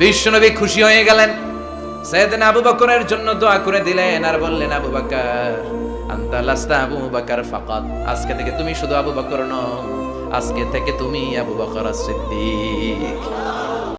বিশ্বনবী খুশি হয়ে গেলেন। সৈয়দনা আবু বকরের জন্য দোয়া করে দিলেন আর বললেন, আবু বকর, আনতা লাস্তা আবু বকর ফাকাত আজকে থেকে তুমি শুধু আবু বকর নও, আজকে থেকে তুমি আবু বকর সিদ্দিক।